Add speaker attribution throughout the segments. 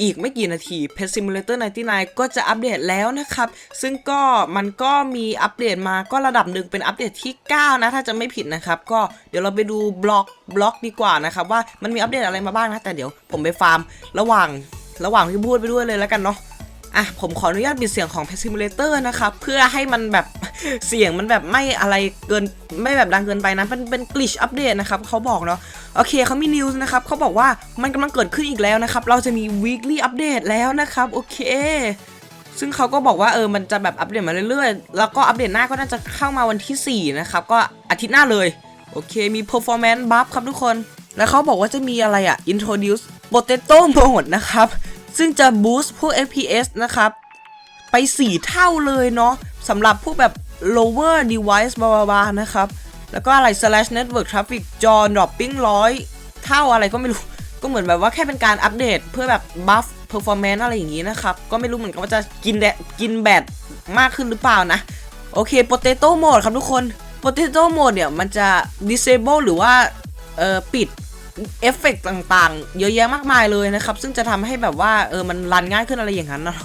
Speaker 1: อีกไม่กี่นาที Pet Simulator 99 ก็จะอัปเดตแล้วนะครับ ซึ่งก็มันก็มีอัปเดตมาก็ระดับหนึ่งเป็นอัปเดตที่ 9 นะ ถ้าจะไม่ผิดนะครับ ก็เดี๋ยวเราไปดูบล็อกบล็อกดีกว่านะครับ ว่ามันมีอัปเดตอะไรมาบ้างนะ แต่เดี๋ยวผมไปฟาร์มระหว่างระหว่างที่พูดไปด้วยเลยแล้วกันเนาะ อะผมขออนุญาตปิดเสียงของ Pet Simulator นะครับ เพื่อให้มันแบบเสียงมันแบบไม่อะไรเกินไม่แบบดังเกินไปนะเป็นเป็นกลิชอัปเดตนะครับเขาบอกเนาะโอเคเขามีนิวส์นะครับเขาบอกว่ามันกำลังเกิดขึ้นอีกแล้วนะครับ เราจะมี weekly update แล้วนะครับ โอเค ซึ่งเขาก็บอกว่าเออมันจะแบบอัปเดตมาเรื่อยๆ แล้วก็อัปเดตหน้าก็น่าจะเข้ามาวันที่ 4 นะครับ ก็อาทิตย์หน้าเลย โอเคมี performance buff ครับทุกคน แล้วเขาบอกว่าจะมีอะไรอะ introduce potato mode นะครับ ซึ่งจะ boost พวก FPS นะครับ ไป 4 เท่าเลยเนาะสำหรับพวกแบบ lower device บาบาๆนะครับ แล้วก็อะไร slash network traffic จอ dropping ร้อยเท่าอะไรก็ไม่รู้ ก็เหมือนแบบว่าแค่เป็นการอัปเดตเพื่อแบบ buff performance อะไรอย่างนี้นะครับ ก็ไม่รู้เหมือนกันว่าจะกินแดกินแบตมากขึ้นหรือเปล่านะ โอเค potato mode ครับทุกคน potato mode เนี่ยมันจะ disable หรือว่าเอ่อปิด เอฟเฟกต์ต่างๆ เยอะแยะมากมายเลยนะครับ ซึ่งจะทำให้แบบว่าเออมันรันง่ายขึ้นอะไรอย่างนั้นเนาะ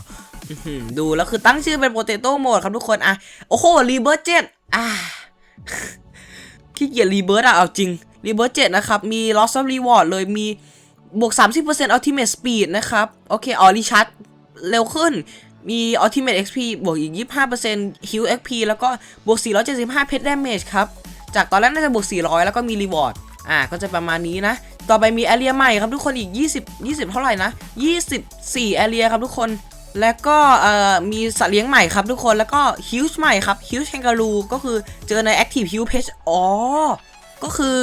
Speaker 1: ดูแล้วคือตั้งชื่อเป็น potato mode ครับทุกคนอะโอ้โห rebirth 7อ่าขี้เกียจ rebirth อะเอาจริง rebirth 7นะครับ มี loss of reward เลยมีบวก 30% ultimate speed นะครับ โอเคอ๋อรีชาร์จเร็วขึ้นมี ultimate XP บวกอีก 25% heal XP แล้วก็บวก 475 pet damage ครับ จากตอนแรกน่าจะบวก 400 แล้วก็มี reward อ่าก็จะประมาณนี้นะ ต่อไปมี area ใหม่ครับทุกคนอีก 20 20 เท่าไหร่นะ 24 area ครับทุกคน แล้วก็เอ่อมีสัตว์เลี้ยงใหม่ครับทุกคนแล้วก็ huge ใหม่ครับ huge kangaroo ก็คือเจอใน active huge page อ๋อ ก็คือ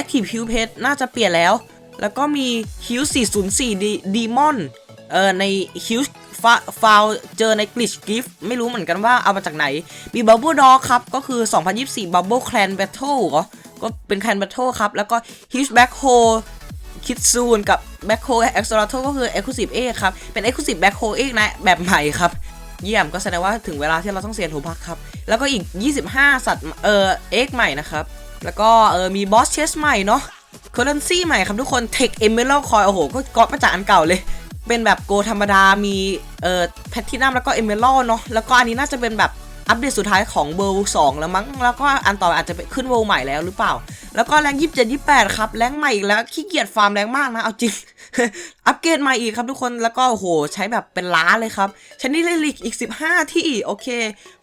Speaker 1: active huge page น่าจะเปลี่ยนแล้ว แล้วก็มี huge 404 D- demon เอ่อใน huge ฟาวเจอใน glitch gift ไม่รู้เหมือนกันว่าเอามาจากไหน มี bubble dog ครับ ก็คือ 2024 bubble clan battle เหรอ ก็เป็น clan battle ครับ แล้วก็ huge black hole คิดซูนกับ Back h o e a x o l a t o ก็คือ Exclusive เอกครับ เป็น Exclusive Back h o e เอกนะแบบใหม่ครับ เยี่ยมก็แสดงว่าถึงเวลาที่เราต้องเสียถูพักครับ แล้วก็อีก 25 สัตว์เอ่อเอกใหม่นะครับ แล้วก็เออมี Boss Chest ใหม่เนาะ Currency ใหม่ครับทุกคน Tech Emerald Coin โอ้โห ก็ก๊อปมาจากอันเก่าเลย เป็นแบบโกธรรมดามีเอ่อแพทตินัมแล้วก็ Emerald เนาะแล้วก็อันนี้น่าจะเป็นแบบ อัปเดตสุดท้ายของเบอร์สองแล้วมั้งแล้วก็อันต่อไปอาจจะไปขึ้นเวลใหม่แล้วหรือเปล่า แล้วก็แรงยี่สิบเจ็ดยี่แปดครับแรงใหม่อีกแล้วขี้เกียจฟาร์มแรงมากนะเอาจริงอัปเกรดใหม่อีกครับทุกคนแล้วก็โหใช้แบบเป็นล้านเลยครับชนิดเลลิกอีก 15 ที่โอเค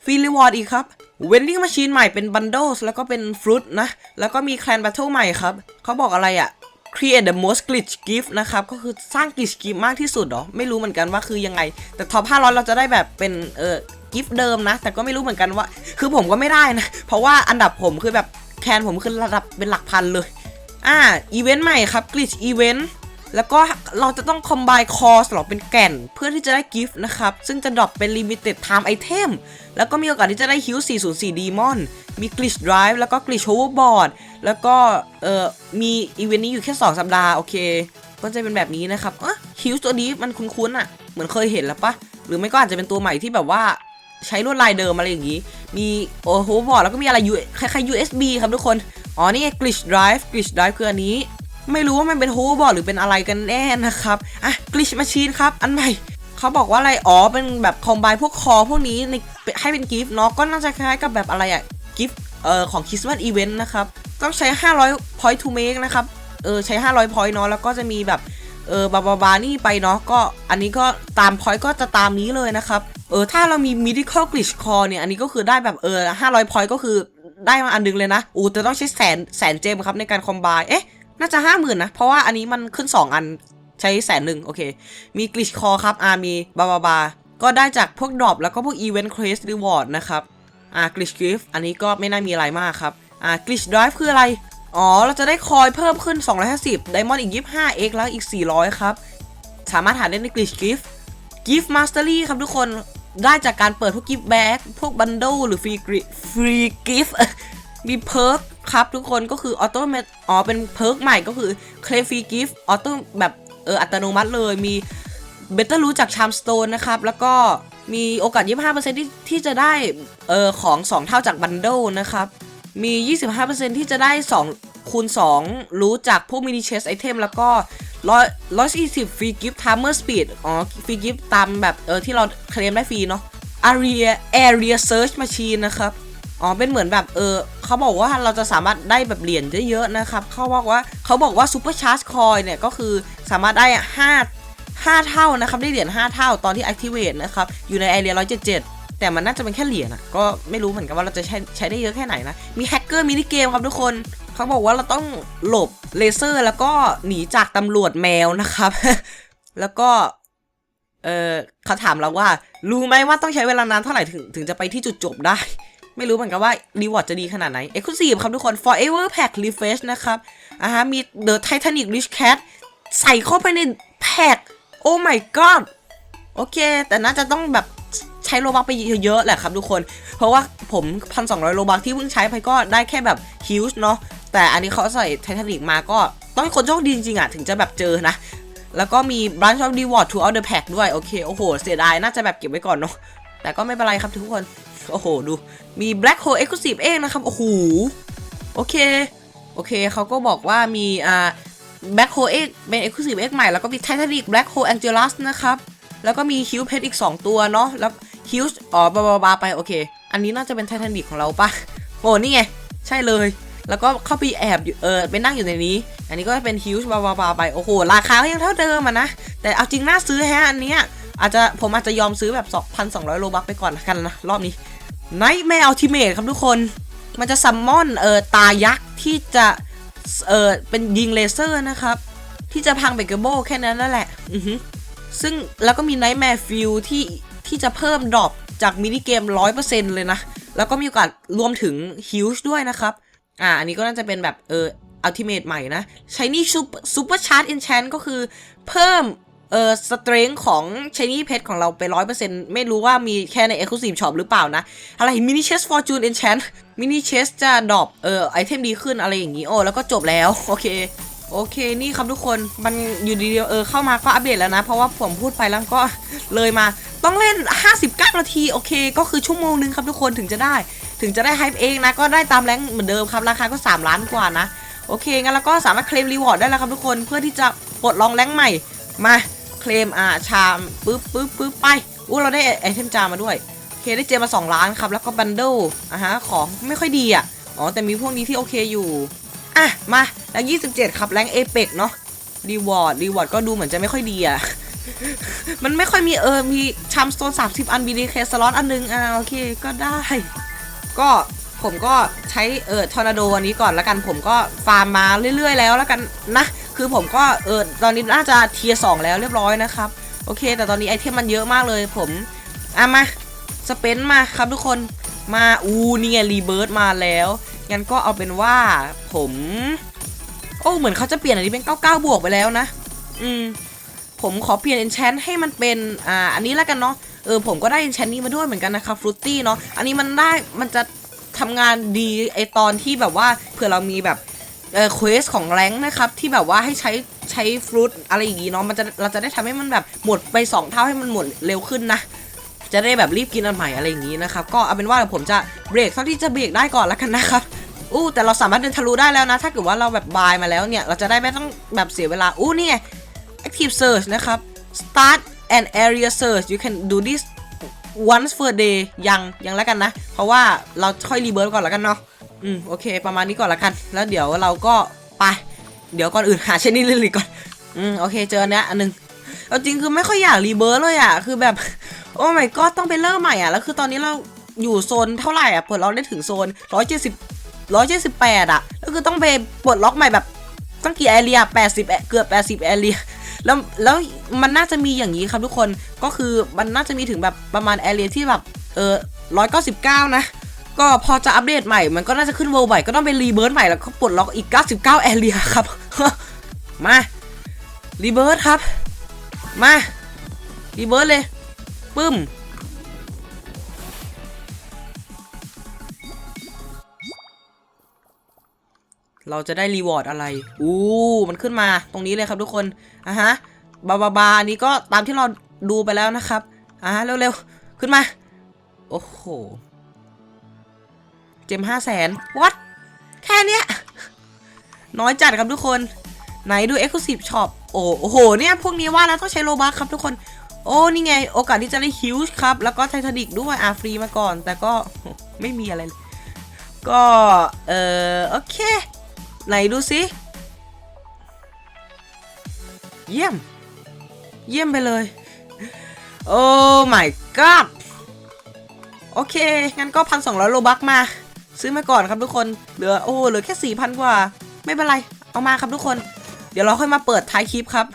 Speaker 1: ฟรีรีวอร์ดอีกครับเวนดิ้งมาชีนใหม่เป็นบันโดสแล้วก็เป็นฟรุตนะแล้วก็มีแคลนแบทเทิลใหม่ครับเขาบอกอะไรอะ create the most glitch gift นะครับ ก็คือสร้าง glitch gift มากที่สุดเหรอ ไม่รู้เหมือนกันว่าคือยังไง แต่ท็อป500 เราจะได้แบบเป็นเออกิฟต์เดิมนะ แต่ก็ไม่รู้เหมือนกันว่า คือผมก็ไม่ได้นะ เพราะว่าอันดับผมคือแบบแคนผมคือระดับเป็นหลักพันเลย อ่า อีเวนต์ใหม่ครับ glitch event แล้วก็เราจะต้อง combine cores หรอเป็นแก่น เพื่อที่จะได้กิฟต์นะครับ ซึ่งจะดรอปเป็น limited time item แล้วก็มีโอกาสที่จะได้ Hill 404 Demon มี glitch drive แล้วก็ glitch hoverboard แล้วก็เอ่อมีอีเวนต์นี้อยู่แค่ 2 สัปดาห์ โอเค ก็จะเป็นแบบนี้นะครับเอะฮิวตัวนี้มันคุ้นๆอะ เหมือนเคยเห็นแล้วปะหรือไม่ก็อาจจะเป็นตัวใหม่ที่แบบว่าใช้ลวดลายเดิมอะไรอย่างนี้ มีโอ้โหบอร์ดแล้วก็มีอะไร U คล้ายๆ USB ครับทุกคน อ๋อ นี่ไง glitch drive glitch drive คืออันนี้ ไม่รู้ว่ามันเป็นโฮบอร์ดหรือเป็นอะไรกันแน่นะครับ อะ glitch machine ครับ อันใหม่เขาบอกว่าอะไร อ๋อ เป็นแบบคอมไบพวกคอพวกนี้ในให้เป็นกิฟต์เนาะ ก็น่าจะคล้ายกับแบบอะไรอะ กิฟต์เอ่อของ Christmas Event นะครับ ต้องใช้ 500 point to make นะครับ เออใช้ 500 point เนาะแล้วก็จะมีแบบเออบาบาบานี่ไปเนาะก็อันนี้ก็ตาม point ก็จะตามนี้เลยนะครับ เออถ้าเรามี medical glitch core เนี่ย อันนี้ก็คือได้แบบเออ500 point ก็คือได้มาอันนึงเลยนะอู้แต่ต้องใช้แสนแสนเจมครับในการคอมไบเอ๊ะ น่าจะ50,000นะ เพราะว่าอันนี้มันขึ้น 2 อันใช้แสนหนึ่งโอเค มีกลิชคอครับอามีบาบาบา ก็ได้จากพวกดรอปแล้วก็พวกอีเวนต์ครสรีวอร์ดนะครับ อ่ากลิชกิฟอันนี้ก็ไม่น่ามีอะไรมากครับอ่ากลิชด i v e คืออะไร อ๋อ เราจะได้คอยเพิ่มขึ้น 250ไดมอนด์อีก 25x แล้วอีก 400 ครับ สามารถหาได้ในกลิชกิฟกิฟมาสเตอรี่ครับทุกคนได้จากการเปิดพวกกิฟต์แบ็กพวกบันโดหรือฟรีกิฟรีกิฟต์มีเพิร์กครับทุกคนก็คือออโตเมอ๋อเป็นเพิร์กใหม่ก็คือเคลฟรีกิฟต์ออโตแบบเอออัตโนมัติเลยมี เบต้รู้จากชามสโตนนะครับ แล้วก็มีโอกาส 25%ที่ที่จะได้เออของ 2 เท่าจากบันโดนะครับ มี 25%ที่จะได้ 2 คูณ 2 รู้จากพวกมินิเชสไอเทมแล้วก็ร้อยร้อยสี่สิบฟรีกิฟต์ไทม์เมอร์สปีดอ๋อ ฟรีกิฟต์ตามแบบเออที่เราเคลมได้ฟรีเนาะ area area search machine นะครับ อ๋อ เป็นเหมือนแบบเออเขาบอกว่าเราจะสามารถได้แบบเหรียญเยอะๆนะครับ เขาบอกว่าเขาบอกว่า super charge coin เนี่ยก็คือสามารถได้5 5 เท่านะครับได้เหรียญ5เท่าตอนที่ activate นะครับอยู่ใน area 177 แต่มันน่าจะเป็นแค่เหรียญอะก็ไม่รู้เหมือนกันว่าเราจะใช้ใช้ได้เยอะแค่ไหนนะ มีแฮกเกอร์มินิเกมครับทุกคนเขาบอกว่าเราต้องหลบเลเซอร์แล้วก็หนีจากตำรวจแมวนะครับ แล้วก็เออเขาถามเราว่า รู้ไหมว่าต้องใช้เวลานานเท่าไหร่ถึงถึงจะไปที่จุดจบได้ ไม่รู้เหมือนกันว่ารีวอร์ดจะดีขนาดไหน Exclusive ครับทุกคน Forever Pack Refresh นะครับอ่าฮะมี The Titanic Rich Cat ใส่เข้าไปในแพ็ค โอ้ my god โอเค แต่น่าจะต้องแบบใช้โลบักไปเยอะๆแหละครับทุกคน เพราะว่าผมพันสองโลบักที่เพิ่งใช้ไปก็ได้แค่แบบฮิวส์เนาะ แต่อันนี้เขาใส่ไททานิกมาก็ต้องคนโชคดีจริงๆอะถึงจะแบบเจอนะ แล้วก็มี branch of reward to all the pack ด้วย โอเค โอ้โห เสียดายน่าจะแบบเก็บไว้ก่อนเนาะ แต่ก็ไม่เป็นไรครับทุกคน โอ้โห ดู มี black hole exclusive เองนะครับ โอ้โห โอเค โอเค เขาก็บอกว่ามี อ่า black hole X เป็น exclusive X ใหม่ แล้วก็มี Titanic black hole Angelus นะครับ แล้วก็มี Hugh Pet อีก 2 ตัวเนาะ แล้ว Hugh อ๋อบาบาบาไป โอเค อันนี้น่าจะเป็น Titanic ของเราปะโอ้นี่ไง ใช่เลย แล้วก็เข้าไปแอบอยู่เออไปนั่งอยู่ในนี้ อันนี้ก็เป็น Hugh บาบาบาไป โอ้โห ราคาก็ยังเท่าเดิมอะนะ แต่เอาจริงน่าซื้อแฮะอันเนี้ย อาจจะผมอาจจะยอมซื้อแบบ 2,200 โลบักไปก่อนละกันนะรอบนี้ Nightmare Ultimate ครับทุกคน มันจะซัมมอนเออตายักษ์ที่จะ เออเป็นยิงเลเซอร์นะครับ ที่จะพังเบเกอร์โบแค่นั้นนั่นแหละอือฮึซึ่งแล้วก็มีไนท์แมร์ฟิลที่ที่จะเพิ่มดรอปจากมินิเกม 100%เลยนะ แล้วก็มีโอกาสรวมถึงฮิวส์ด้วยนะครับ อ่า อันนี้ก็น่าจะเป็นแบบเอออัลติเมทใหม่นะใช้นี่ซูเปอร์ชาร์จเอนแชนก็คือเพิ่ม เออสเตรนของ Shiny Pet ของเราไป100%ไม่รู้ว่ามีแค่ใน Exclusive Shop หรือเปล่านะ อะไร Mini Chest Fortune Enchant Mini Chest จะดรอปเออไอเทมดีขึ้นอะไรอย่างนี้โอ้แล้วก็จบแล้ว โอเค โอเคนี่ครับทุกคนมันอยู่ดีๆเออเข้ามาก็อัปเดตแล้วนะ เพราะว่าผมพูดไปแล้วก็เลยมาต้องเล่น 59 นาที โอเค ก็คือชั่วโมงนึงครับทุกคนถึงจะได้ ถึงจะได้ไฮป์เองนะ ก็ได้ตามแรงเหมือนเดิมครับ ราคาก็ 3 ล้านกว่านะ โอเค งั้นแล้วก็สามารถเคลมรีวอร์ดได้แล้วครับทุกคน เพื่อที่จะปลดลอกแรงใหม่ มา เคลมอ่าชามปึ๊บปึ๊บปึ๊บไปอู้เราได้ไอเทมจามาด้วยโอเคได้เจมมา 2 ล้านครับ แล้วก็บันเดิลอะฮะของไม่ค่อยดีอะอ๋อแต่มีพวกนี้ที่โอเคอยู่อะมาแล้ว27 ครับแรงเอเปกเนาะรีวอร์ดรีวอร์ดก็ดูเหมือนจะไม่ค่อยดีอะมันไม่ค่อยมีเออมีชามสโตน30 อันบีดีเคสล็อตอันนึงอ่าโอเคก็ได้ ก็ผมก็ใช้เออทอร์นาโดวันนี้ก่อนแล้วกันผมก็ฟาร์มมาเรื่อย ๆ แล้วแล้วกันนะ คือผมก็เออตอนนี้น่าจะเทียสองแล้วเรียบร้อยนะครับ โอเค แต่ตอนนี้ไอเทมมันเยอะมากเลย ผมอะมาสเปนมาครับทุกคนมาอูนี่ไงรีเบิร์ดมาแล้วงั้นก็เอาเป็นว่าผม โอ้เหมือนเขาจะเปลี่ยนอันนี้เป็น 99 บวกไปแล้วนะ อืมผมขอเปลี่ยน enchant ให้มันเป็นอ่าอันนี้แล้วกันเนาะเออผมก็ได้ enchant นี้มาด้วยเหมือนกันนะครับฟรุตตี้เนาะอันนี้มันได้มันจะทำงานดีไอตอนที่แบบว่าเผื่อเรามีแบบ เออเควสของแรงนะครับ ที่แบบว่าให้ใช้ใช้ฟรุตอะไรอย่างงี้เนาะมันจะเราจะได้ทำให้มันแบบหมดไป 2 เท่าให้มันหมดเร็วขึ้นนะ จะได้แบบรีบกินอันใหม่อะไรอย่างนี้นะครับก็เอาเป็นว่าผมจะเบรกเท่าที่จะเบรกได้ก่อนแล้วกันนะครับอู้แต่เราสามารถเดินทะลุได้แล้วนะ ถ้าเกิดว่าเราแบบบายมาแล้วเนี่ย เราจะได้ไม่ต้องแบบเสียเวลา อู้นี่ไง active search นะครับ start an area search you can do this once per day ยังยังแล้วกันนะ เพราะว่าเราค่อยรีเบิร์ก่อนแล้วกันเนาะ อืมโอเค ประมาณนี้ก่อนล้วกัน แล้วเดี๋ยวเราก็ไป เดี๋ยวก่อนอื่นหาเชนนี่ลิลิก่อน อืมโอเคเจอเนี้ยอันหนึงเอาจริงคือไม่ค่อยอยากรีเบิร์เลยอะ คือแบบ โอ้ my god ต้องไปเริ่มใหม่อะ แล้วคือตอนนี้เราอยู่โซนเท่าไหร่อะเปิดเราได้ถึงโซน170 178อะ แล้วคือต้องไปปลดล็อกใหม่แบบตั้งกี่แอเรีย80เกือบ80แอเรียแล้วแล้วมันน่าจะมีอย่างนี้ครับทุกคนก็คือมันน่าจะมีถึงแบบประมาณแอเรียที่แบบเออ199นะ ก็พอจะอัปเดตใหม่ มันก็น่าจะขึ้นเวอร์ใหม่ก็ต้องเป็นรีเบิร์ตใหม่แล้วก็ปลดล็อกอีก 99 แอเรียครับ มารีเบิร์ตครับ มารีเบิร์ตเลยปึ้มเราจะได้รีวอร์ดอะไร อู้ มันขึ้นมาตรงนี้เลยครับทุกคนอะฮะ บาบาบานี้ก็ตามที่เราดูไปแล้วนะครับ อะฮะเร็วๆ ขึ้นมา โอ้โห มห้าแสนวัดแค่เนี้ย น้อยจัดครับทุกคน ไหนดู Exclusive Shop โอ้โอ้โห เนี่ยพวกนี้ว่าแล้วต้องใช้โลบัคครับทุกคน โอ้นี่ไง โอกาสที่จะได้ฮิวช์ครับ แล้วก็ไททานิกด้วยอะฟรีมาก่อน แต่ก็ไม่มีอะไร ก็ เออโอเค ไหนดูสิ เยี่ยม เยี่ยมไปเลย โอ้ my god โอเค งั้นก็พันสองร้อยโลบักมา ซื้อมาก่อนครับทุกคน เหลือโอ้เหลือแค่สี่พันกว่า ไม่เป็นไร เอามาครับทุกคน เดี๋ยวเราค่อยมาเปิดท้ายคลิปครับ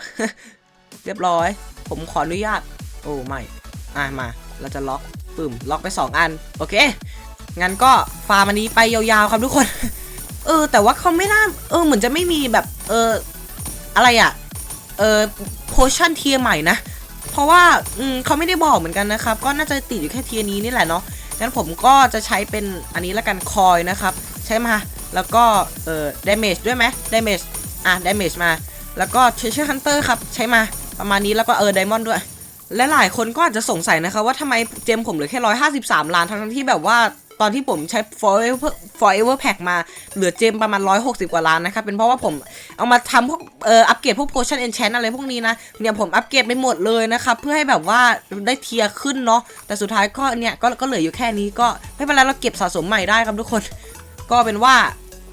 Speaker 1: เรียบร้อย ผมขออนุญาต โอ้ไม่ อะมา เราจะล็อกปึ่มล็อกไป 2 อัน โอเค งั้นก็ฟาร์มอันนี้ไปยาวๆครับทุกคน เออ แต่ว่าเขาไม่น่า เออ เหมือนจะไม่มีแบบ เออ อะไรอะเออโพชั่นเทียใหม่นะ เพราะว่า อืมเขาไม่ได้บอกเหมือนกันนะครับ ก็น่าจะติดอยู่แค่เทียนี้นี่แหละเนาะ งั้นผมก็จะใช้เป็นอันนี้ละกันคอยนะครับ ใช้มาแล้วก็เอ่อดเมจด้วยไหมดเมจอะดเมจมา แล้วก็เชเชอร์ฮันเตอร์ครับใช้มาประมาณนี้แล้วก็เออไดมอนด์ด้วยและหลายคนก็อาจจะสงสัยนะคะว่าทำไมเจมผมเหลือแค่ 153 ล้านทั้งที่แบบว่า ตอนที่ผมใช้ forever forever pack มาเหลือเจมประมาณ 160 กว่าล้านนะครับ เป็นเพราะว่าผมเอามาทำพวกเอ่ออัปเกรดพวก potion enchant อะไรพวกนี้นะ เนี่ยผมอัปเกรดไปหมดเลยนะครับ เพื่อให้แบบว่าได้เทียร์ขึ้นเนาะ แต่สุดท้ายก็เนี่ยก็ก็เหลืออยู่แค่นี้ก็ไม่เป็นไรเราเก็บสะสมใหม่ได้ครับทุกคน ก็เป็นว่า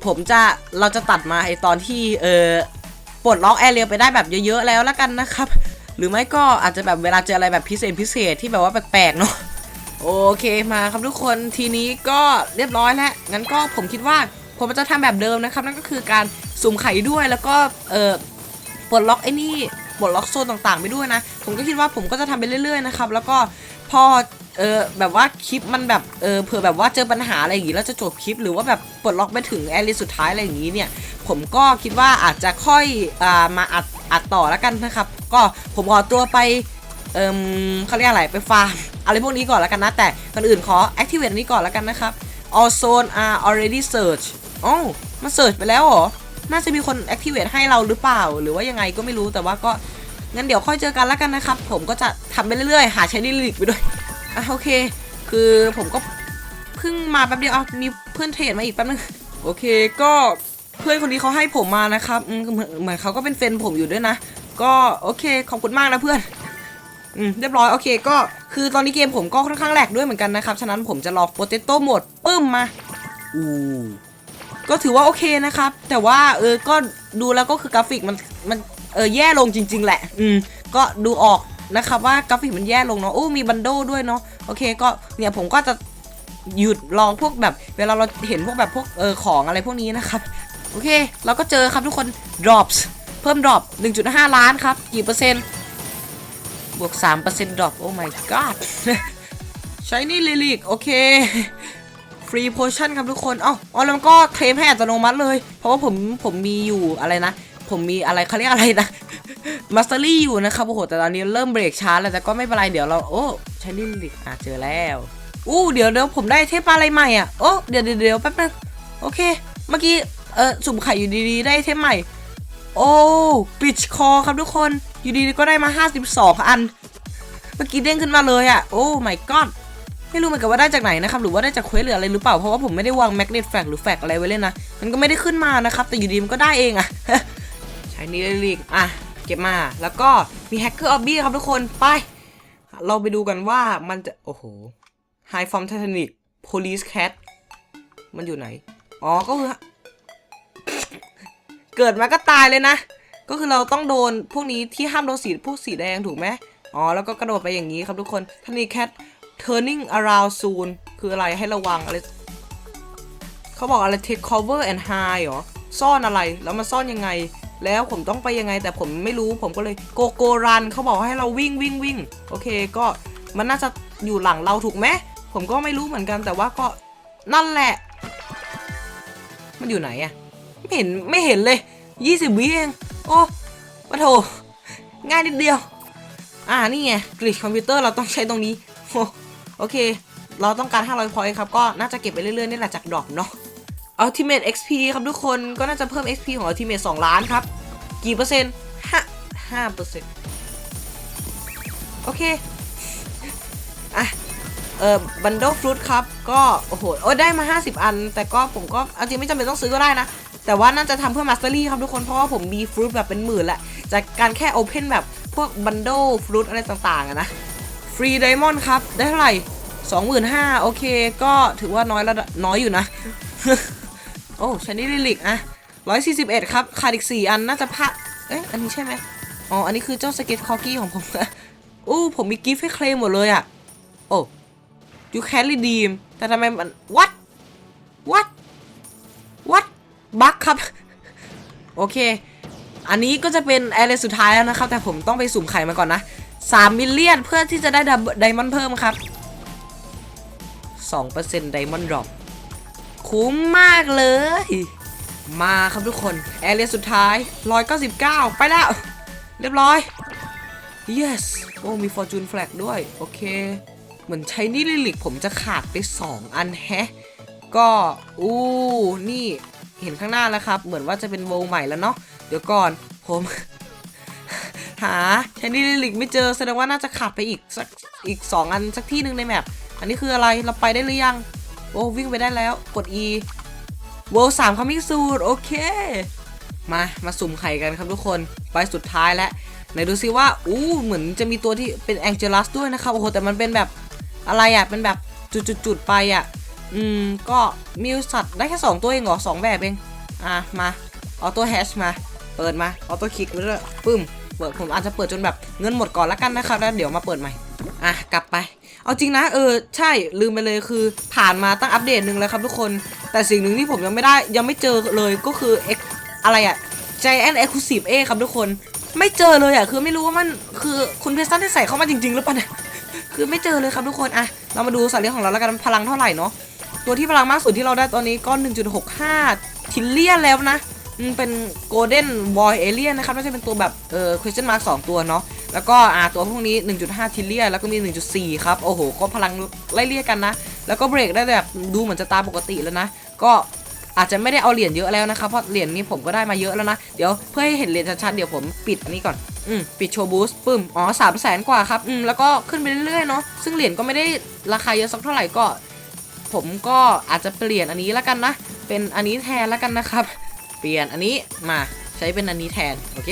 Speaker 1: ผมจะเราจะตัดมาไอตอนที่เออปลดล็อกแอร์เรียไปได้แบบเยอะๆแล้วละกันนะครับ หรือไม่ก็อาจจะแบบเวลาเจออะไรแบบพิเศษพิเศษที่แบบว่าแปลกๆเนาะ โอเคมาครับทุกคนทีนี้ก็เรียบร้อยแล้วงั้นก็ผมคิดว่าผมจะทำแบบเดิมนะครับ นั่นก็คือการสุ่มไข่ด้วยแล้วก็เออปลดล็อกไอ้นี่ปลดล็อกโซนต่างๆ ไปด้วยนะ ผมก็คิดว่าผมก็จะทำไปเรื่อยๆนะครับแล้วก็พอเออแบบว่าคลิปมันแบบเออเผื่อแบบว่าเจอปัญหาอะไรอย่างงี้แล้วจะจบคลิป หรือว่าแบบปลดล็อกไปถึงแอรีสุดท้ายอะไรอย่างงี้เนี่ย ผมก็คิดว่าอาจจะค่อยอ่ามาอัดอัดต่อแล้วกันนะครับ ก็ผมขอตัวไป เอิมเขาเรียกอะไรไปฟาร์มอะไรพวกนี้ก่อนแล้วกันนะ แต่ก่อนอื่นขอ activate อันนี้ก่อนแล้วกันนะครับ all zone are already search อ๋อมัน search ไปแล้วเหรอ น่าจะมีคน activate ให้เราหรือเปล่า หรือว่ายังไงก็ไม่รู้แต่ว่าก็งั้นเดี๋ยวค่อยเจอกันแล้วกันนะครับ ผมก็จะทำไปเรื่อยๆ หาใช้ดิลิกไปด้วยอะโอเค คือผมก็เพิ่งมาแป๊บเดียวเอามีเพื่อนเทรดมาอีกแป๊บนึงโอเคก็เพื่อนคนนี้เขาให้ผมมานะครับเหมือนเหมือนเขาก็เป็นเฟนผมอยู่ด้วยนะ ก็โอเคขอบคุณมากนะเพื่อน อืมเรียบร้อยโอเคก็คือตอนนี้เกมผมก็ค่อนข้างแหลกด้วยเหมือนกันนะครับ ฉะนั้นผมจะลองโปเตโต้หมดปึ้มมาอู้ก็ถือว่าโอเคนะครับ แต่ว่าเออก็ดูแล้วก็คือกราฟิกมันมันเออแย่ลงจริง ๆ แหละ อืมก็ดูออกนะครับว่ากราฟิกมันแย่ลงเนาะโอ้มีบันโดด้วยเนาะโอเคก็เนี่ยผมก็จะหยุดลองพวกแบบ เวลาเราเห็นพวกแบบพวกเออของอะไรพวกนี้นะครับ โอเค เราก็เจอครับทุกคน drops เพิ่ม drop 1.5 ล้านครับ กี่เปอร์เซ็นต์ บวก3% drop โอ้ my god ใช้นี่ลิลิก โอเค ฟรีโพชั่นครับทุกคน เอ้าอ๋อแล้วมันก็เคลมให้อัตโนมัติเลย เพราะว่าผม ผมมีอยู่อะไรนะ ผมมีอะไรเขาเรียกอะไรนะมาสเตอรี่อยู่นะครับ โอ้โห แต่ตอนนี้เริ่มเบรกช้าแล้ว แต่ก็ไม่เป็นไร เดี๋ยวเรา โอ้ ใช้ลิลิก อะ เจอแล้ว อู้ เดี๋ยวเดี๋ยวผมได้เทปอะไรใหม่อะ โอ้ เดี๋ยวเดี๋ยวแป๊บนึง โอเค เมื่อกี้ เออสุ่มไข่อยู่ดีๆ ได้เทปใหม่ โอ้ ปิชคอครับทุกคน อยู่ดีๆก็ได้มา 52 อัน เมื่อกี้เด้งขึ้นมาเลยอะ่ะ โอ้ my god ไม่รู้เหมือนกันว่าได้จากไหนนะครับ หรือว่าได้จากเควสหรืออะไรหรือเปล่า เพราะว่าผมไม่ได้วางแมกเนตแฟกหรือแฟกอะไรไว้เลยนะ มันก็ไม่ได้ขึ้นมานะครับ แต่อยู่ดีมันก็ได้เองอะใช้นี่เลยลีกอะ เก็บมา แล้วก็มีแฮกเกอร์ออบบี้ครับทุกคน ไป เราไปดูกันว่ามันจะ โอ้โห High Form Titanic Police Cat มันอยู่ไหน อ๋อ ก็คือ เกิดมาก็ตายเลยนะ ก็คือเราต้องโดนพวกนี้ที่ห้ามโดนสีพวกสีแดงถูกไหมอ๋อ แล้วก็กระโดดไปอย่างนี้ครับทุกคนทันนี้แคท turning around soon คืออะไรให้ระวังอะไรเขาบอกอะไร take cover and hide เหรอ ซ่อนอะไร แล้วมันซ่อนยังไง แล้วผมต้องไปยังไง แต่ผมไม่รู้ ผมก็เลยโกโกรันเขาบอกให้เราวิ่งวิ่งวิ่ง โอเค ก็มันน่าจะอยู่หลังเราถูกไหม ผมก็ไม่รู้เหมือนกัน แต่ว่าก็นั่นแหละ มันอยู่ไหนอะไม่เห็น ไม่เห็นเลย 20วิเอง โอ้ปะโถง่ายนิดเดียว อ่านี่ไงกริชคอมพิวเตอร์เราต้องใช้ตรงนี้โอโอเค เราต้องการ 500 พอยต์ครับ ก็น่าจะเก็บไปเรื่อยๆ นี่แหละจากดรอปเนาะ Ultimate XP ครับทุกคนก็น่าจะเพิ่ม XP ของ Ultimate 2 ล้านครับ กี่เปอร์เซ็นต์ห้าห้าเปอร์เซ็นต์โอเค อะ เอ่อบันโดฟรุตครับ ก็ โอ้โหโอ้ได้มา 50 อัน แต่ก็ผมก็ เอาจริงไม่จำเป็นต้องซื้อก็ได้นะ แต่ว่าน่าจะทำเพื่อมาสเตอรี่ครับทุกคนเพราะว่าผมมีฟรุตแบบเป็นหมื่นละจากการแค่โอเพนแบบพวกบันโดฟรุตอะไรต่างๆอะนะฟรีไดมอนด์ครับ ได้เท่าไหร่สองหมื่นห้าโอเค ก็ถือว่าน้อยระดับน้อยอยู่นะ โอ้ชนิดลิลิกอะร้อยสี่สิบเอ็ดครับ ขาดอีกสี่อันน่าจะพะเอ๊ะ อันนี้ใช่ไหมอ๋อ อันนี้คือเจ้าสเก็ตคอกี้ของผมอู้ผมมีกิฟต์ให้เคลมหมดเลยอะโอ้ you can redeem แต่ทำไมมัน what what บั๊กครับ โอเค อันนี้ก็จะเป็นแอเรสุดท้ายแล้วนะครับ แต่ผมต้องไปสุ่มไข่มาก่อนนะ3มิลเลียนเพื่อที่จะได้ไดมอนด์เพิ่มครับ2%ไดมอนด์ดรอปคุ้มมากเลย มาครับทุกคนแอเรียสุดท้าย 199 ไปแล้ว เรียบร้อย yes โอ้มี fortune flag ด้วย โอเค เหมือนใช้นี่ลิลิกผมจะขาดไป 2 อันแฮะ ก็ อู้ นี่ เห็นข้างหน้าแล้วครับ เหมือนว่าจะเป็นโวลใหม่แล้วเนาะเดี๋ยวก่อนผม หาใช้นี่ลิลิกไม่เจอแสดงว่าน่าจะขาดไปอีกสักอีก 2 อันสักที่หนึ่งในแมปอันนี้คืออะไรเราไปได้หรือยัง โอ้วิ่งไปได้แล้วกด E เวลสามคำมิสูดโอเค มามาสุ่มไข่กันครับทุกคนไปสุดท้ายแล้วไหนดูซิว่า อู้ เหมือนจะมีตัวที่เป็นแองเจลัสด้วยนะครับ โอ้โห แต่มันเป็นแบบอะไรอะ เป็นแบบจุดๆไปอะ อืม ก็มีสัตว์ได้แค่ 2 ตัวเองเหรอสองแบบเอง อะ มาออโต้แฮชมา เปิดมาออโต้คลิกไปเรื่อยปึ้ม เปิดผมอาจจะเปิดจนแบบเงินหมดก่อนแล้วกันนะครับ แล้วเดี๋ยวมาเปิดใหม่ อะ กลับไป เอาจริงนะ เออ ใช่ ลืมไปเลยคือผ่านมาตั้งอัปเดตหนึ่งแล้วครับทุกคน แต่สิ่งหนึ่งที่ผมยังไม่ได้ยังไม่เจอเลยก็คือ X อะไรอะ Giant Exclusive A ครับทุกคน ไม่เจอเลยอะคือไม่รู้ว่ามันคือคุณเพชรซันได้ใส่เข้ามาจริง ๆ หรือเปล่าเนี่ยคือไม่เจอเลยครับทุกคนอะเรามาดูสัตว์เลี้ยงของเราแล้วกันพลังเท่าไหร่เนาะ ตัวที่พลังมากสุดที่เราได้ตอนนี้ก็ 1.65 ทิลเลียนแล้วนะอืมเป็นโกลเด้นบอยเอเลียนนะครับไม่ใช่เป็นตัวแบบเออ question mark 2 ตัวเนาะแล้วก็อ่าตัวพวกนี้ 1.5 ทิลเลียนแล้วก็มี 1.4 ครับ โอ้โห ก็พลังไล่เลี่ยกันนะ แล้วก็เบรกได้แบบดูเหมือนจะตามปกติแล้วนะ ก็อาจจะไม่ได้เอาเหรียญเยอะแล้วนะครับเพราะเหรียญนี้ผมก็ได้มาเยอะแล้วนะ เดี๋ยวเพื่อให้เห็นเหรียญชัดๆเดี๋ยวผมปิดอันนี้ก่อนอืมปิดโชว์บูสต์ปึ้มอ๋อสามแสนกว่าครับอืมแล้วก็ขึ้นไปเรื่อยๆเนาะซึ่งเหรียญก็ไม่ได้ราคาเยอะสักเท่าไหร่ก็ ผมก็อาจจะเปลี่ยนอันนี้แล้วกันนะ เป็นอันนี้แทนแล้วกันนะครับ เปลี่ยนอันนี้มาใช้เป็นอันนี้แทน โอเค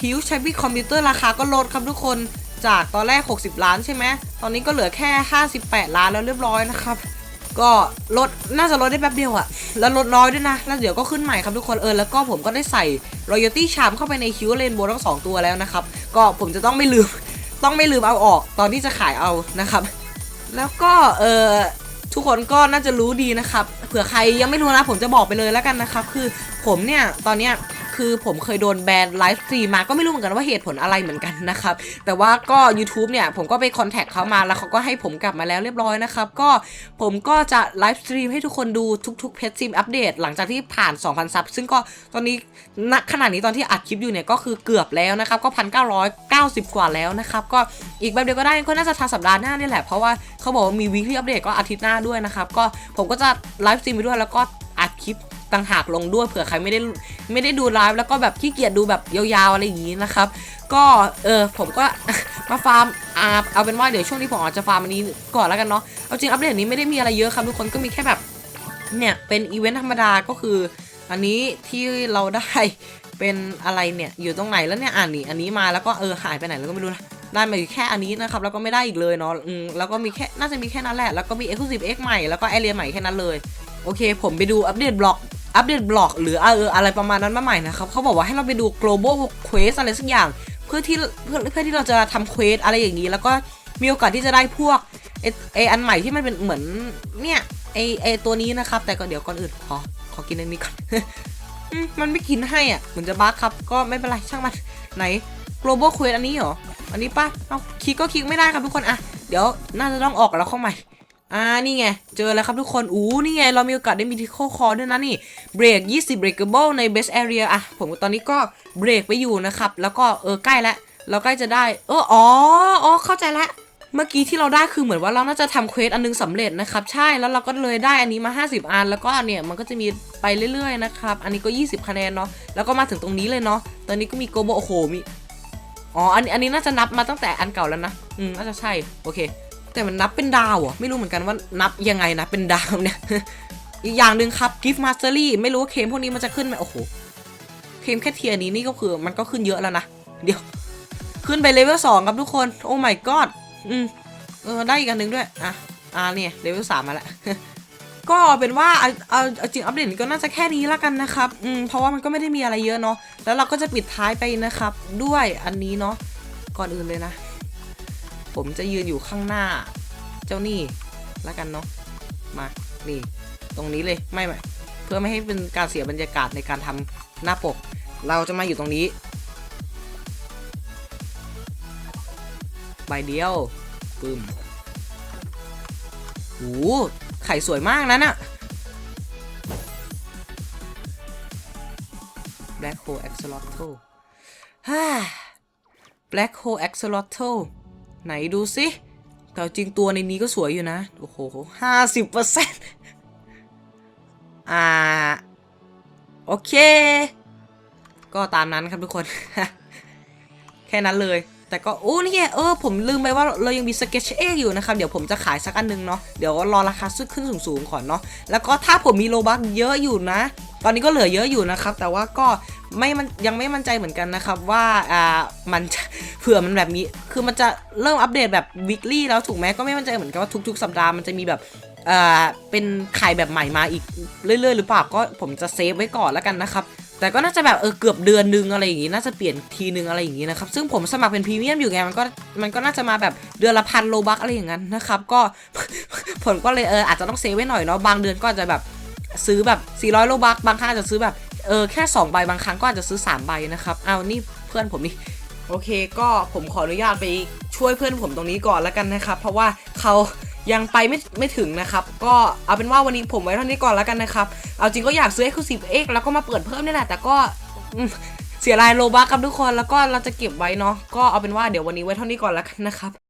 Speaker 1: ฮิวใช้วิคอมพิวเตอร์ราคาก็ลดครับทุกคนจากตอนแรก 60 ล้านใช่ไหม ตอนนี้ก็เหลือแค่ 58 ล้านแล้วเรียบร้อยนะครับ ก็ลด น่าจะลดได้แป๊บเดียวอะแล้วลดน้อยด้วยนะ แล้วเดี๋ยวก็ขึ้นใหม่ครับทุกคน เออ แล้วก็ผมก็ได้ใส่ Royalty Charm เข้าไปในคิวเลนโบทั้งสองตัวแล้วนะครับ ก็ผมจะต้องไม่ลืม ต้องไม่ลืมเอาออก ตอนที่จะขายเอานะครับ แล้วก็ เออ ทุกคนก็น่าจะรู้ดีนะครับ เผื่อใครยังไม่รู้นะผมจะบอกไปเลยแล้วกันนะครับ คือผมเนี่ยตอนเนี้ย คือผมเคยโดนแบนไลฟ์สตรีมมาก็ไม่รู้เหมือนกันว่าเหตุผลอะไรเหมือนกันนะครับ แต่ว่าก็ YouTube เนี่ย ผมก็ไปคอนแทคเขามาแล้วเขาก็ให้ผมกลับมาแล้วเรียบร้อยนะครับ ก็ผมก็จะไลฟ์สตรีมให้ทุกคนดูทุกๆเพจซิมอัปเดตหลังจากที่ผ่าน 2,000 ซับ ซึ่งก็ตอนนี้ณขณะนี้ตอนที่อัดคลิปอยู่เนี่ยก็คือเกือบแล้วนะครับ ก็ 1,990 กว่าแล้วนะครับ ก็อีกแบบเดียวก็ได้ก็น่าจะทันสัปดาห์หน้านี่แหละเพราะว่าเขาบอกว่ามีวีคลี่อัปเดตก็อาทิตย์หน้าด้วยนะครับก็ผมก็จะไลฟ์สตรีมไปด้วยแล้วก็อัดคลิป ต่างหากลงด้วยเผื่อใครไม่ได้ไม่ได้ดูไลฟ์แล้วก็แบบขี้เกียจดูแบบยาวๆอะไรอย่างนี้นะครับ ก็เออผมก็มาฟาร์มอาเอาเป็นว่าเดี๋ยวช่วงนี้ผมอาจจะฟาร์มอันนี้ก่อนแล้วกันเนาะเอาจริงอัปเดตนี้ไม่ได้มีอะไรเยอะครับทุกคนก็มีแค่แบบเนี่ยเป็นอีเวนต์ธรรมดาก็คือ อันนี้ที่เราได้เป็นอะไรเนี่ยอยู่ตรงไหนแล้วเนี่ยอ่านนี่อันนี้มาแล้วก็เออหายไปไหนแล้วก็ไม่รู้นะได้มาอยู่แค่อันนี้นะครับแล้วก็ไม่ได้อีกเลยเนาะอืมแล้วก็มีแค่น่าจะมีแค่นั้นแหละแล้วก็มี Exclusive X ใหม่แล้วก็แอเรียใหม่แค่นั้นเลยโอเค ผมไปดูอัปเดตบล็อก อัปเดตบล็อก หรืออะไรประมาณนั้นมาใหม่นะครับเขาบอกว่าให้เราไปดู global quest อะไรสักอย่าง เพื่อที่เพื่อเพื่อที่เราจะทำเควสอะไรอย่างนี้ แล้วก็มีโอกาสที่จะได้พวกไออันใหม่ที่มันเป็นเหมือนเนี่ยไอไอตัวนี้นะครับ แต่ก็เดี๋ยวก่อนอื่นขอขอกินอันนี้ก่อนมันไม่กินให้อะเหมือนจะบั๊กครับ ก็ไม่เป็นไรช่างมันไหน global quest อันนี้เหรออันนี้ปะเอาคลิกก็คลิกไม่ได้ครับทุกคนอะเดี๋ยวน่าจะต้องออกแล้วเข้าใหม่ อ่านี่ไง เจอแล้วครับทุกคน อู้นี่ไง เรามีโอกาสได้มีทิคคอด้วยนะนี่เบรก20 breakable ใน best area อะ ผมตอนนี้ก็เบรกไปอยู่นะครับ แล้วก็เออใกล้แล้วเราใกล้จะได้ เอออ๋ออ๋อเข้าใจแล้วเมื่อกี้ที่เราได้คือเหมือนว่าเราน่าจะทำเควสอันนึงสำเร็จนะครับ ใช่แล้วเราก็เลยได้อันนี้มา 50 อัน แล้วก็เนี่ยมันก็จะมีไปเรื่อยๆนะครับ อันนี้ก็ 20 คะแนนเนาะแล้วก็มาถึงตรงนี้เลยเนาะตอนนี้ก็มีโกโบโอ้โหมีอ๋ออันนี้อันนี้น่าจะนับมาตั้งแต่อันเก่าแล้วนะอืมน่าจะใช่โอเค แต่มันนับเป็นดาวเหรอไม่รู้เหมือนกันว่านับยังไงนะเป็นดาวเนี่ยอีกอย่างหนึ่งครับ Gift Mastery ไม่รู้ว่าเคมพวกนี้มันจะขึ้นไหมโอ้โหเคมแค่เทียร์นี้นี่ก็คือมันก็ขึ้นเยอะแล้วนะเดี๋ยว ขึ้นไปเลเวลสองครับทุกคนโอ้ my god อืมเออได้อีกอันหนึ่งด้วยอะอ่าเนี่ยเลเวลสามมาแล้วก็เป็นว่าเอาเอาเอาจริงอัปเดตก็น่าจะแค่นี้ละกันนะครับอืมเพราะว่ามันก็ไม่ได้มีอะไรเยอะเนาะแล้วเราก็จะปิดท้ายไปนะครับ ด้วยอันนี้เนาะก่อนอื่นเลยนะ ผมจะยืนอยู่ข้างหน้า เจ้านี่ละกันเนาะมานี่ตรงนี้เลยไม่ไม่เพื่อไม่ให้เป็นการเสียบรรยากาศในการทำหน้าปก เราจะมาอยู่ตรงนี้ใบเดียวปึ้มโอ้ไข่สวยมากนะน่ะ Black Hole Axolotl ฮ่า Black Hole Axolotl ไหนดูสิแต่จริงตัวในนี้ก็สวยอยู่นะ โอ้โหห้าสิบเปอร์เซ็นต์อ่า โอเค ก็ตามนั้นครับทุกคน แค่นั้นเลย แต่ก็โอ้นี่ไงเออผมลืมไปว่าเรายังมีสเก็ตเอกอยู่นะครับเดี๋ยวผมจะขายสักอันหนึงเนาะเดี๋ยวรอราคาซื้ขึ้นสูงๆก่อนเนาะแล้วก็ถ้าผมมีโลบักเยอะอยู่นะ ตอนนี้ก็เหลือเยอะอยู่นะครับ แต่ว่าก็ไม่มันยังไม่มั่นใจเหมือนกันนะครับว่าอ่ามันเผื่อมันแบบนี้คือมันจะเริ่มอัปเดตแบบ weekly แล้วถูกไหมก็ไม่มั่นใจเหมือนกันว่าทุก ๆ สัปดาห์มันจะมีแบบอ่าเป็นไข่แบบใหม่มาอีกเรื่อยๆ หรือเปล่าก็ผมจะเซฟไว้ก่อนแล้วกันนะครับ แต่ก็น่าจะแบบเออเกือบเดือนนึงอะไรอย่างงี้น่าจะเปลี่ยนทีนึงอะไรอย่างงี้นะครับซึ่งผมสมัครเป็นพรีเมียมอยู่ไงมันก็มันก็น่าจะมาแบบเดือนละพันโลบักอะไรอย่างนั้นนะครับก็ผมก็เลยเอออาจจะต้องเซฟไว้หน่อยเนาะบางเดือนก็อาจจะแบบซื้อแบบ 400 โลบักบางครั้งอาจจะซื้อแบบเออแค่ 2 ใบบางครั้งก็อาจจะซื้อ 3 ใบนะครับเอานี่เพื่อนผมนี่โอเค ก็ผมขออนุญาตไปช่วยเพื่อนผมตรงนี้ก่อนแล้วกันนะครับเพราะว่าเขา ยังไปไม่ไม่ถึงนะครับ ก็เอาเป็นว่าวันนี้ผมไว้เท่านี้ก่อนแล้วกันนะครับ เอาจริงก็อยากซื้อ Exclusive X แล้วก็มาเปิดเพิ่มนี่แหละ แต่ก็เสียรายโลบักครับทุกคนแล้วก็เราจะเก็บไว้เนาะก็เอาเป็นว่าเดี๋ยววันนี้ไว้เท่านี้ก่อนแล้วกันนะครับ